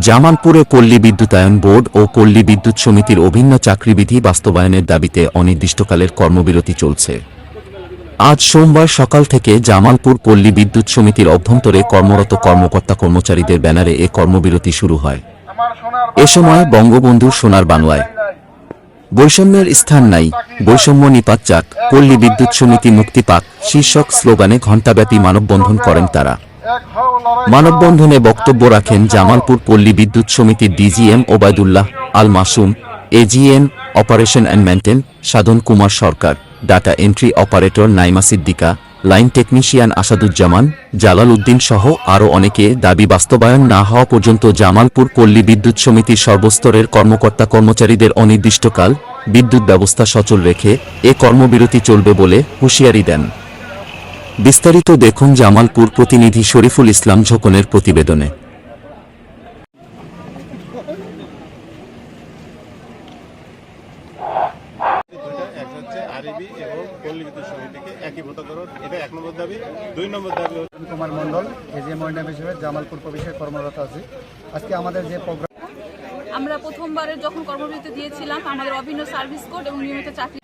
জামালপুরে পল্লী বিদ্যুতায়ন বোর্ড ও পল্লী বিদ্যুৎ সমিতির অভিন্ন চাকরিবিধি বাস্তবায়নের দাবিতে অনির্দিষ্টকালের কর্মবিরতি চলছে। আজ সোমবার সকাল থেকে জামালপুর পল্লী বিদ্যুৎ সমিতির অভ্যন্তরে কর্মরত কর্মকর্তা কর্মচারীদের ব্যানারে এ কর্মবিরতি শুরু হয়। এ সময় বঙ্গবন্ধু সোনার বাংলায়। বৈষম্যের স্থান নাই, বৈষম্য নিপাত যাক, পল্লী বিদ্যুৎ সমিতি মুক্তি পাক, শীর্ষক স্লোগানে ঘণ্টাব্যাপী মানববন্ধন করেন তারা। মানববন্ধনে বক্তব্য রাখেন জামালপুর পল্লী বিদ্যুৎ সমিতির DGM Obaidullah Al Masum AGM operation and maintain, Sadhan Kumar Sarkar, data entry operator Naima Siddika, line technician Asaduzzaman, Jalal Uddin সহ আরও অনেকে দাবি বাস্তবায়ন না হওয়া পর্যন্ত জামালপুর পল্লী বিদ্যুৎ সমিতির সর্বস্তরের কর্মকর্তা কর্মচারীদের অনির্দিষ্টকাল বিদ্যুৎ ব্যবস্থা সচল রেখে এ কর্মবিরতি চলবে বলে হুঁশিয়ারি দেন। বিস্তারিত দেখুন জামালপুর প্রতিনিধি শরীফুল ইসলাম ঝোকনের প্রতিবেদনে। দুইটা এক হচ্ছে আরবি এবং পল্লী বিদ্যুৎ সমিতিকে একীভূতকরণ এটা এক নম্বর দাবি দুই নম্বর দাবি কুমার মণ্ডল এজিএম ওয়ার্ডনাম হিসেবে জামালপুর প্রবেশে কর্মরত আছি। আজকে আমাদের যে প্রোগ্রাম আমরা প্রথমবারের যখন কর্মবিরতি দিয়েছিলাম আমাদের অভিন্ন সার্ভিস কোড এবং নিয়মিত চাকরি